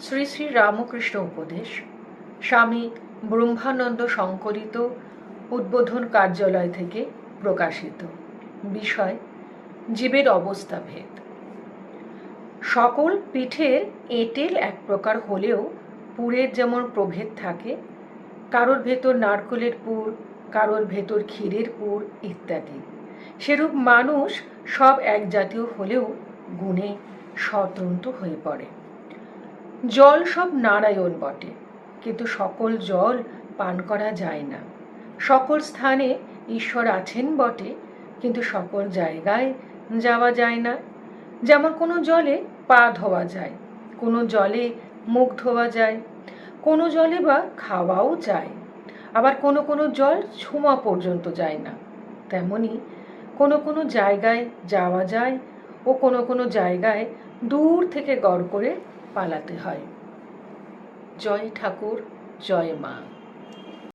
শ্রী শ্রী রামকৃষ্ণ উপদেশ, স্বামী ব্রহ্মানন্দ সংকলিত উদ্বোধন কার্যালয় থেকে প্রকাশিত। বিষয়, জীবের অবস্থা ভেদ। সকল পিঠের এঁটেল এক প্রকার হলেও পুরের যেমন প্রভেদ থাকে, কারোর ভেতর নারকলের পুর, কারোর ভেতর ক্ষীরের পুর ইত্যাদি। সেরূপ মানুষ সব এক জাতীয় হলেও গুণে স্বতন্ত্র হয়ে পড়ে। জল সব নারায়ণ বটে, কিন্তু সকল জল পান করা যায় না। সকল স্থানে ঈশ্বর আছেন বটে, কিন্তু সকল জায়গায় যাওয়া যায় না। যেমন কোনো জলে পা ধোয়া যায়, কোনো জলে মুখ ধোয়া যায়, কোনো জলে বা খাওয়াও যায়, আবার কোনো কোনো জল ছোঁয়া পর্যন্ত যায় না। তেমনি কোনো কোনো জায়গায় যাওয়া যায় ও কোনো কোনো জায়গায় দূর থেকে গড় করে পালাতে হয়। জয় ঠাকুর জয় মা।